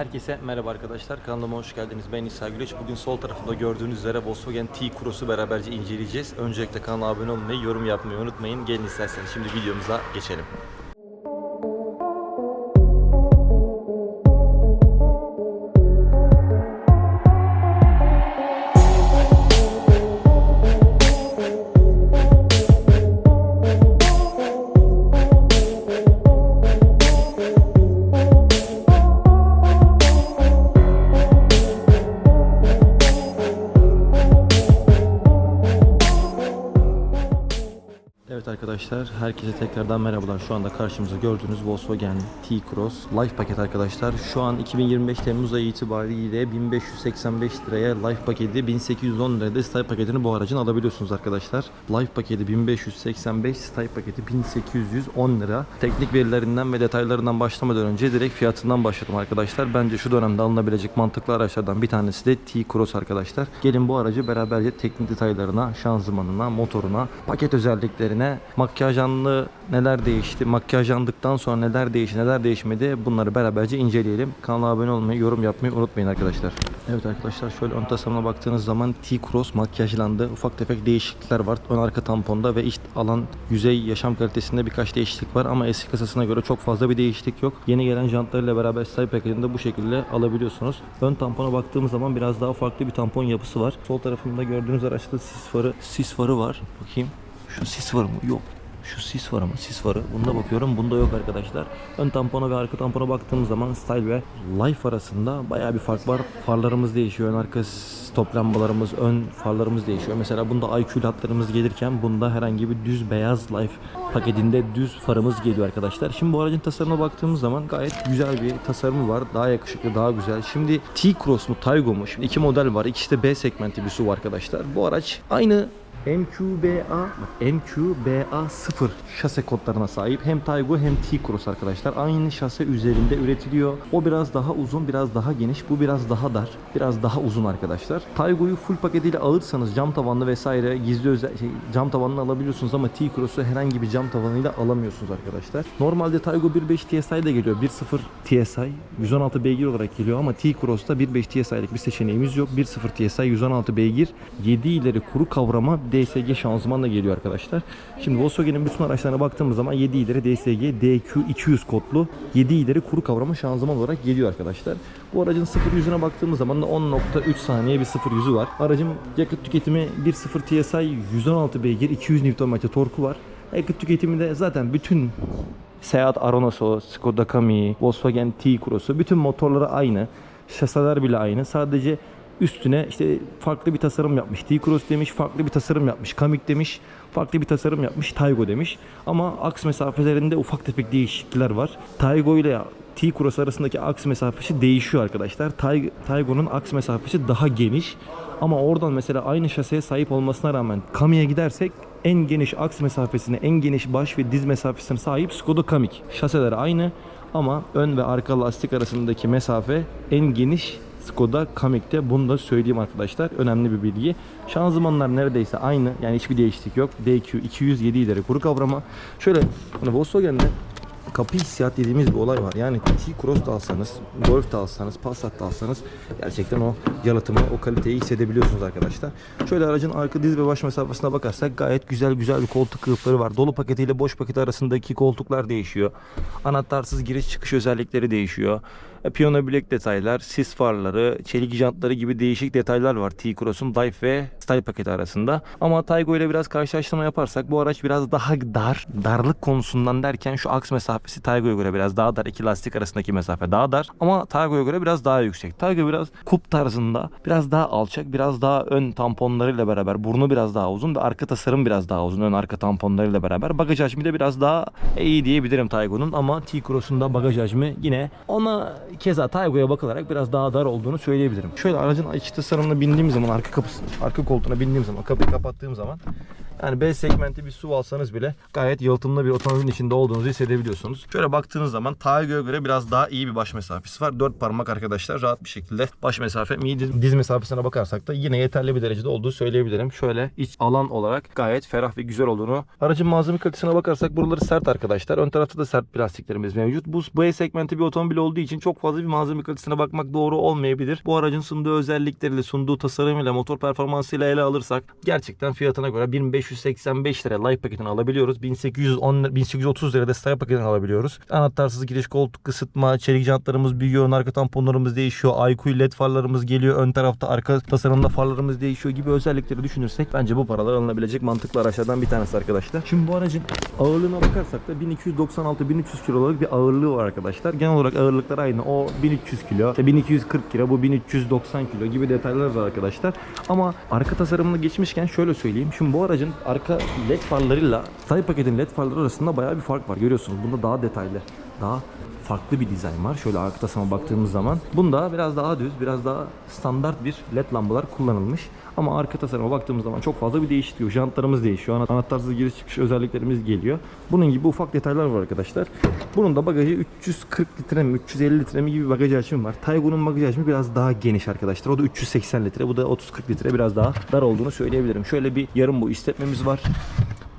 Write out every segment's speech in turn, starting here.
Herkese merhaba arkadaşlar. Kanalıma hoş geldiniz. Ben İsa Güleç. Bugün sol tarafında gördüğünüz üzere Volkswagen T-Cross'u beraberce inceleyeceğiz. Öncelikle kanala abone olmayı, yorum yapmayı unutmayın. Gelin isterseniz şimdi videomuza geçelim. Arkadaşlar, herkese tekrardan merhabalar. Şu anda karşımızda gördüğünüz Volkswagen T-Cross Life paket arkadaşlar. Şu an 2025 Temmuz ayı itibariyle 1585 liraya Life paketi 1810 lirada Style paketini bu aracın alabiliyorsunuz arkadaşlar. Life paketi 1585, Style paketi 1810 lira. Teknik verilerinden ve detaylarından başlamadan önce direkt fiyatından başladım arkadaşlar. Bence şu dönemde alınabilecek mantıklı araçlardan bir tanesi de T-Cross arkadaşlar. Gelin bu aracı beraberce teknik detaylarına, şanzımanına, motoruna, paket özelliklerine, makyajlandı neler değişti, makyajlandıktan sonra neler değişti, neler değişmedi bunları beraberce inceleyelim. Kanala abone olmayı, yorum yapmayı unutmayın arkadaşlar. Evet arkadaşlar şöyle ön tasarımına baktığınız zaman T-Cross makyajlandı. Ufak tefek değişiklikler var ön arka tamponda ve iç alan yüzey yaşam kalitesinde birkaç değişiklik var ama eski kasasına göre çok fazla bir değişiklik yok. Yeni gelen jantlarıyla beraber style paketinde bu şekilde alabiliyorsunuz. Ön tampona baktığımız zaman biraz daha farklı bir tampon yapısı var. Sol tarafında gördüğünüz araçta sis farı, sis farı var. Bakayım. Şu sis var mı? Yok. Şu sis var ama sis farı. Bunda bakıyorum. Bunda yok arkadaşlar. Ön tampona ve arka tampona baktığımız zaman Style ve Life arasında bayağı bir fark var. Farlarımız değişiyor. Ön arka stop lambalarımız, ön farlarımız değişiyor. Mesela bunda IQ hatlarımız gelirken bunda herhangi bir düz beyaz Life paketinde düz farımız geliyor arkadaşlar. Şimdi bu aracın tasarımına baktığımız zaman gayet güzel bir tasarımı var. Daha yakışıklı, daha güzel. Şimdi T-Cross mu, Taygo mu? Şimdi iki model var. İkisi de B segmenti bir SUV arkadaşlar. Bu araç aynı MQBA MQBA 0 şase kodlarına sahip hem Taygo hem T-Cross arkadaşlar. Aynı şase üzerinde üretiliyor. O biraz daha uzun, biraz daha geniş. Bu biraz daha dar, biraz daha uzun arkadaşlar. Taygo'yu full paketiyle alırsanız cam tavanlı vesaire gizli özel şey, cam tavanını alabiliyorsunuz ama T-Cross'u herhangi bir cam tavanıyla alamıyorsunuz arkadaşlar. Normalde Taygo 1.5 TSI de geliyor. 1.0 TSI 116 beygir olarak geliyor ama T-Cross'ta 1.5 TSI'lik bir seçeneğimiz yok. 1.0 TSI 116 beygir 7 ileri kuru kavrama DSG şanzımanla geliyor arkadaşlar. Şimdi Volkswagen'in bütün araçlarına baktığımız zaman 7 ileri DSG DQ200 kodlu 7 ileri kuru kavrama şanzıman olarak geliyor arkadaşlar. Bu aracın 0 yüzüne baktığımız zaman da 10.3 saniye bir 0 yüzü var. Aracın yakıt tüketimi 1.0 TSI 116 beygir 200 Nm torku var. Yakıt tüketimi de zaten bütün Seat Aronos'u, Skoda Kami'yi, Volkswagen T-Cross'u bütün motorları aynı. Şaseler bile aynı. Sadece üstüne işte farklı bir tasarım yapmış. T-Cross demiş, farklı bir tasarım yapmış. Kamik demiş, farklı bir tasarım yapmış. Taygo demiş. Ama aks mesafelerinde ufak tefek değişiklikler var. Taygo ile T-Cross arasındaki aks mesafesi değişiyor arkadaşlar. Tay- Taygo'nun aks mesafesi daha geniş. Ama oradan mesela aynı şaseye sahip olmasına rağmen Kami'ye gidersek en geniş aks mesafesine, en geniş baş ve diz mesafesine sahip Skoda Kamik. Şaseler aynı ama ön ve arka lastik arasındaki mesafe en geniş Skoda Kamik'te. Bunu da söyleyeyim arkadaşlar. Önemli bir bilgi. Şanzımanlar neredeyse aynı. Yani hiçbir değişiklik yok. DQ 207 ileri kuru kavrama. Şöyle hani Volkswagen'de kapı hissiyat dediğimiz bir olay var. Yani T-Cross da alsanız, Golf da alsanız, Passat da alsanız gerçekten o yalıtımı, o kaliteyi hissedebiliyorsunuz arkadaşlar. Şöyle aracın arka diz ve baş mesafesine bakarsak gayet güzel güzel bir koltuk kılıfları var. Dolu paketiyle boş paket arasındaki koltuklar değişiyor. Anahtarsız giriş çıkış özellikleri değişiyor. Piyano bilek detaylar, sis farları, çelik jantları gibi değişik detaylar var T-Cross'un Life ve Style paketi arasında. Ama Taygo ile biraz karşılaştırma yaparsak bu araç biraz daha dar. Darlık konusundan derken şu aks mesafesi Taygo'ya göre biraz daha dar. İki lastik arasındaki mesafe daha dar. Ama Taygo'ya göre biraz daha yüksek. Taygo biraz kup tarzında, biraz daha alçak, biraz daha ön tamponlarıyla beraber burnu biraz daha uzun ve arka tasarım biraz daha uzun. Ön arka tamponlarıyla beraber bagaj hacmi de biraz daha iyi diyebilirim Taygo'nun ama T-Cross'un da bagaj hacmi yine ona keza Taygo'ya bakılarak biraz daha dar olduğunu söyleyebilirim. Şöyle aracın iç tasarımına bindiğim zaman arka kapısı, arka koltuğuna bindiğim zaman kapıyı kapattığım zaman Yani B segmenti bir SUV alsanız bile gayet yalıtımlı bir otomobilin içinde olduğunuzu hissedebiliyorsunuz. Şöyle baktığınız zaman Taygo'ya göre biraz daha iyi bir baş mesafesi var. 4 parmak arkadaşlar rahat bir şekilde baş mesafe, midi diz mesafesine bakarsak da yine yeterli bir derecede olduğu söyleyebilirim. Şöyle iç alan olarak gayet ferah ve güzel olduğunu. Aracın malzeme kalitesine bakarsak buraları sert arkadaşlar. Ön tarafta da sert plastiklerimiz mevcut. Bu B segmenti bir otomobil olduğu için çok fazla bir malzeme kalitesine bakmak doğru olmayabilir. Bu aracın sunduğu özellikleriyle, sunduğu tasarımıyla, motor performansıyla ele alırsak gerçekten fiyatına göre 1585 lira life paketini alabiliyoruz. 1810 1830 lirada style paketini alabiliyoruz. Anahtarsız giriş, koltuk ısıtma, çelik jantlarımız büyüyor, arka tamponlarımız değişiyor, IQ led farlarımız geliyor, ön tarafta arka tasarımda farlarımız değişiyor gibi özellikleri düşünürsek bence bu paralar alınabilecek mantıklı araçlardan bir tanesi arkadaşlar. Şimdi bu aracın ağırlığına bakarsak da 1296-1300 kiloluk bir ağırlığı var arkadaşlar. Genel olarak ağırlıklar aynı. O 1300 kilo, işte 1240 kilo, bu 1390 kilo gibi detaylar var arkadaşlar. Ama arka tasarımına geçmişken şöyle söyleyeyim. Şimdi bu aracın arka led farlarıyla Type paketin led farları arasında bayağı bir fark var. Görüyorsunuz bunda daha detaylı, daha farklı bir dizayn var. Şöyle arka tasarıma baktığımız zaman. Bunda biraz daha düz, biraz daha standart bir led lambalar kullanılmış. Ama arka tasarıma baktığımız zaman çok fazla bir değişiklik yok. Jantlarımız değişiyor. Ana- Anahtarsız giriş çıkış özelliklerimiz geliyor. Bunun gibi ufak detaylar var arkadaşlar. Bunun da bagajı 340 litre mi, 350 litre mi gibi bir bagaj hacmi var. Taygun'un bagaj hacmi biraz daha geniş arkadaşlar. O da 380 litre. Bu da 30-40 litre biraz daha dar olduğunu söyleyebilirim. Şöyle bir yarım bu istetmemiz var.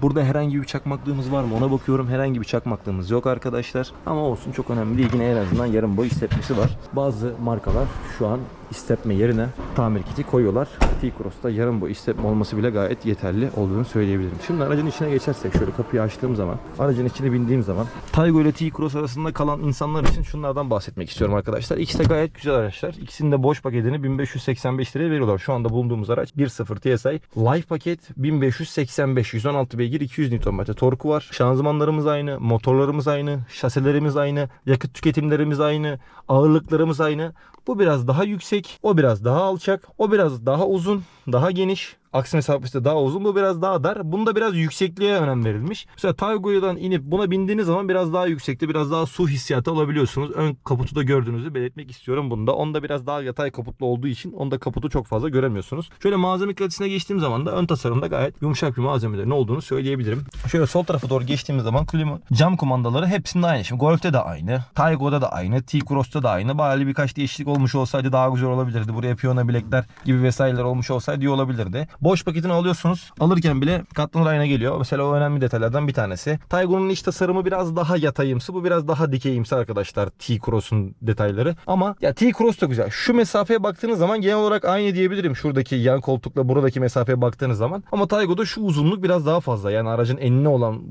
Burada herhangi bir çakmaklığımız var mı ona bakıyorum. Herhangi bir çakmaklığımız yok arkadaşlar. Ama olsun çok önemli değil. Yine en azından yarım boy istepmesi var. Bazı markalar şu an istepme yerine tamir kiti koyuyorlar. T-Cross'ta yarım boy istepme olması bile gayet yeterli olduğunu söyleyebilirim. Şimdi aracın içine geçersek şöyle kapıyı açtığım zaman aracın içine bindiğim zaman Taygo ile T-Cross arasında kalan insanlar için şunlardan bahsetmek istiyorum arkadaşlar. İkisi de gayet güzel araçlar. İkisinin de boş paketini 1585 liraya veriyorlar. Şu anda bulunduğumuz araç 1.0 TSI. Life paket 1585 116 beygir 200 Nm torku var. Şanzımanlarımız aynı, motorlarımız aynı, şasilerimiz aynı, yakıt tüketimlerimiz aynı, ağırlıklarımız aynı. Bu biraz daha yüksek, o biraz daha alçak, o biraz daha uzun, daha geniş. Aksi mesafesi de daha uzun, bu biraz daha dar. Bunda biraz yüksekliğe önem verilmiş. Mesela Taygo'dan inip buna bindiğiniz zaman biraz daha yüksekte, biraz daha su hissiyatı alabiliyorsunuz. Ön kaputu da gördüğünüzü belirtmek istiyorum bunda. Onda biraz daha yatay kaputlu olduğu için onda kaputu çok fazla göremiyorsunuz. Şöyle malzeme kalitesine geçtiğim zaman da ön tasarımda gayet yumuşak bir malzemelerin olduğunu söyleyebilirim. Şöyle sol tarafa doğru geçtiğimiz zaman klima, cam kumandaları hepsinde aynı. Şimdi Golf'te de aynı, Taygo'da da aynı, T-Cross'ta da aynı. Bari birkaç değişiklik olmuş olsaydı daha güzel olabilirdi. Buraya piyano bilekler gibi vesaireler olmuş olsaydı iyi olabilirdi. Boş paketini alıyorsunuz. Alırken bile katlanır ayna geliyor. Mesela o önemli detaylardan bir tanesi. Taygun'un iç tasarımı biraz daha yatayımsı. Bu biraz daha dikeyimsi arkadaşlar T-Cross'un detayları. Ama ya T-Cross da güzel. Şu mesafeye baktığınız zaman genel olarak aynı diyebilirim. Şuradaki yan koltukla buradaki mesafeye baktığınız zaman. Ama Taygo'da şu uzunluk biraz daha fazla. Yani aracın enine olan,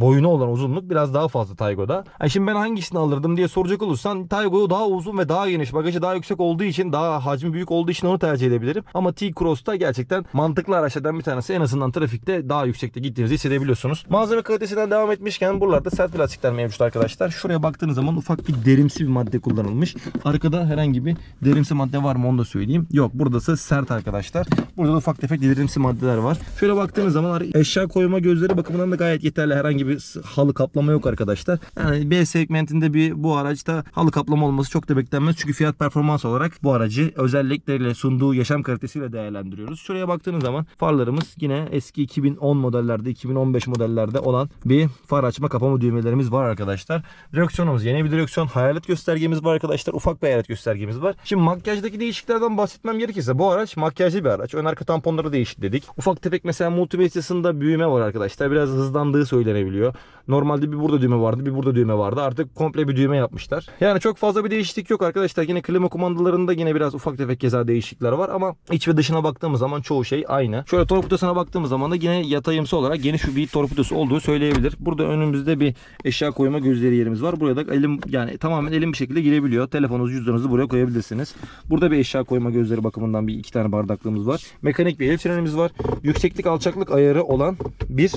boyuna olan uzunluk biraz daha fazla Taygo'da. Yani şimdi ben hangisini alırdım diye soracak olursan Taygo daha uzun ve daha geniş. Bagajı daha yüksek olduğu için, daha hacmi büyük olduğu için onu tercih edebilirim. Ama T-Cross'ta gerçekten mantıklı araçlardan bir tanesi. En azından trafikte daha yüksekte gittiğinizi hissedebiliyorsunuz. Malzeme kalitesinden devam etmişken buralarda sert plastikler mevcut arkadaşlar. Şuraya baktığınız zaman ufak bir derimsi bir madde kullanılmış. Arkada herhangi bir derimsi madde var mı onu da söyleyeyim. Yok buradası sert arkadaşlar. Burada da ufak tefek derimsi maddeler var. Şöyle baktığınız zaman eşya koyma gözleri bakımından da gayet yeterli. Herhangi bir halı kaplama yok arkadaşlar. Yani B segmentinde bir bu araçta halı kaplama olması çok da beklenmez. Çünkü fiyat performans olarak bu aracı özellikleriyle sunduğu yaşam kalitesiyle değerlendiriyoruz. Şuraya baktığınız zaman farlarımız yine eski 2010 modellerde 2015 modellerde olan bir far açma kapama düğmelerimiz var arkadaşlar. Direksiyonumuz yeni bir direksiyon. Hayalet göstergemiz var arkadaşlar. Ufak bir hayalet göstergemiz var. Şimdi makyajdaki değişikliklerden bahsetmem gerekirse bu araç makyajlı bir araç. Ön arka tamponları değişik dedik. Ufak tefek mesela multimedyasında büyüme var arkadaşlar. Biraz hızlandığı söylenebiliyor. Normalde bir burada düğme vardı, bir burada düğme vardı. Artık komple bir düğme yapmışlar. Yani çok fazla bir değişiklik yok arkadaşlar. Yine klima kumandalarında yine biraz ufak tefek keza değişiklikler var ama iç ve dışına baktığımız zaman çoğu şey aynı. Şöyle torpidosuna baktığımız zaman da yine yatayımsı olarak geniş bir torpidosu olduğu söyleyebilir. Burada önümüzde bir eşya koyma gözleri yerimiz var. Buraya da elim yani tamamen elim bir şekilde girebiliyor. Telefonunuzu cüzdanınızı buraya koyabilirsiniz. Burada bir eşya koyma gözleri bakımından bir iki tane bardaklığımız var. Mekanik bir el frenimiz var. Yükseklik alçaklık ayarı olan bir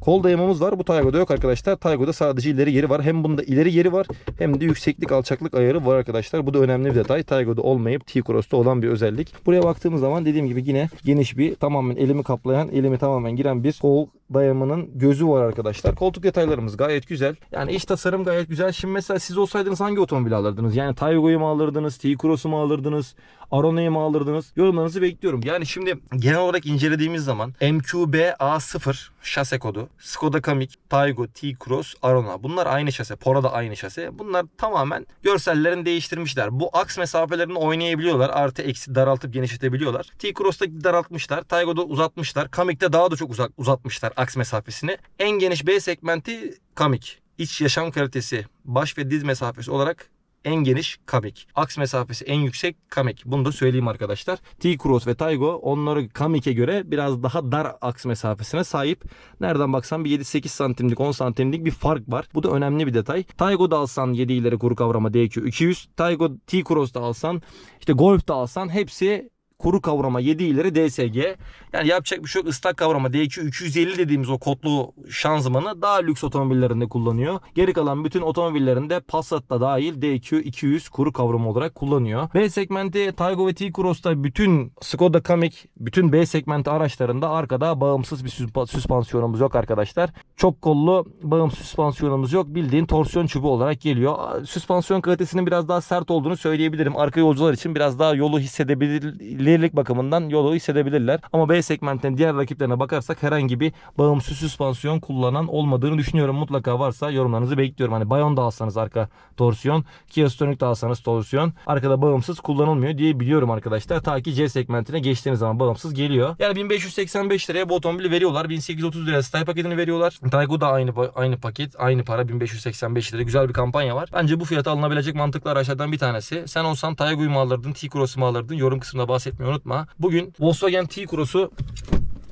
kol dayamamız var. Bu Taygo'da yok arkadaşlar. Taygo'da sadece ileri yeri var. Hem bunda ileri yeri var hem de yükseklik alçaklık ayarı var arkadaşlar. Bu da önemli bir detay. Taygo'da olmayıp T-Cross'ta olan bir özellik. Buraya baktığımız zaman dediğim gibi yine geniş bir tamamen elimi kaplayan, elimi tamamen giren bir kol dayamanın gözü var arkadaşlar. Koltuk detaylarımız gayet güzel. Yani iç tasarım gayet güzel. Şimdi mesela siz olsaydınız hangi otomobili alırdınız? Yani Taygo'yu mu alırdınız? T-Cross'u mu alırdınız? Arona'yı mı alırdınız? Yorumlarınızı bekliyorum. Yani şimdi genel olarak incelediğimiz zaman MQB A0 şase kodu, Skoda Kamiq, Taygo, T-Cross, Arona. Bunlar aynı şase. Pora da aynı şase. Bunlar tamamen görsellerini değiştirmişler. Bu aks mesafelerini oynayabiliyorlar. Artı eksi daraltıp genişletebiliyorlar. T-Cross'ta daraltmışlar. Taygo'da uzatmışlar. Kamik'te daha da çok uzak uzatmışlar aks mesafesini. En geniş B segmenti Kamik. İç yaşam kalitesi, baş ve diz mesafesi olarak en geniş Kamik. Aks mesafesi en yüksek Kamik. Bunu da söyleyeyim arkadaşlar. T-Cross ve Taygo onları Kamik'e göre biraz daha dar aks mesafesine sahip. Nereden baksan bir 7-8 santimlik 10 santimlik bir fark var. Bu da önemli bir detay. Taygo'da alsan 7 ileri kuru kavrama DQ 200. Taygo T-Cross'da alsan işte Golf'da alsan hepsi kuru kavrama 7 ileri DSG. Yani yapacak bir şey yok. Islak kavrama DQ 250 dediğimiz o kodlu şanzımanı daha lüks otomobillerinde kullanıyor. Geri kalan bütün otomobillerinde Passat'ta dahil DQ 200 kuru kavrama olarak kullanıyor. B segmenti Taygo ve T-Cross'ta bütün Skoda Kamiq, bütün B segmenti araçlarında arkada bağımsız bir süspa- süspansiyonumuz yok arkadaşlar. Çok kollu bağımsız süspansiyonumuz yok. Bildiğin torsiyon çubuğu olarak geliyor. Süspansiyon kalitesinin biraz daha sert olduğunu söyleyebilirim. Arka yolcular için biraz daha yolu hissedebilirlik bakımından yolu hissedebilirler. Ama B segmentinin diğer rakiplerine bakarsak herhangi bir bağımsız süspansiyon kullanan olmadığını düşünüyorum. Mutlaka varsa yorumlarınızı bekliyorum. Hani Bayon da alsanız arka torsiyon, Kia Stonic de alsanız torsiyon arkada bağımsız kullanılmıyor diye biliyorum arkadaşlar. Ta ki C segmentine geçtiğiniz zaman bağımsız geliyor. Yani 1585 liraya bu otomobili veriyorlar. 1830 liraya style paketini veriyorlar. Taygo da aynı aynı paket, aynı para 1585 lira. Güzel bir kampanya var. Bence bu fiyata alınabilecek mantıklı araçlardan bir tanesi. Sen olsan Taygo'yu mu alırdın, T-Cross'u mu alırdın? Yorum kısmında bahsetmeyi unutma. Bugün Volkswagen T-Cross'u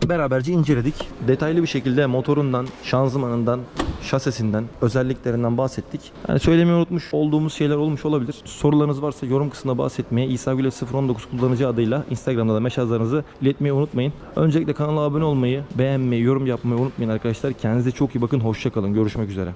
beraberce inceledik. Detaylı bir şekilde motorundan, şanzımanından, şasesinden, özelliklerinden bahsettik. Yani söylemeyi unutmuş olduğumuz şeyler olmuş olabilir. Sorularınız varsa yorum kısmında bahsetmeye İsa Güle 019 kullanıcı adıyla Instagram'da da mesajlarınızı iletmeyi unutmayın. Öncelikle kanala abone olmayı, beğenmeyi, yorum yapmayı unutmayın arkadaşlar. Kendinize çok iyi bakın. Hoşçakalın. Görüşmek üzere.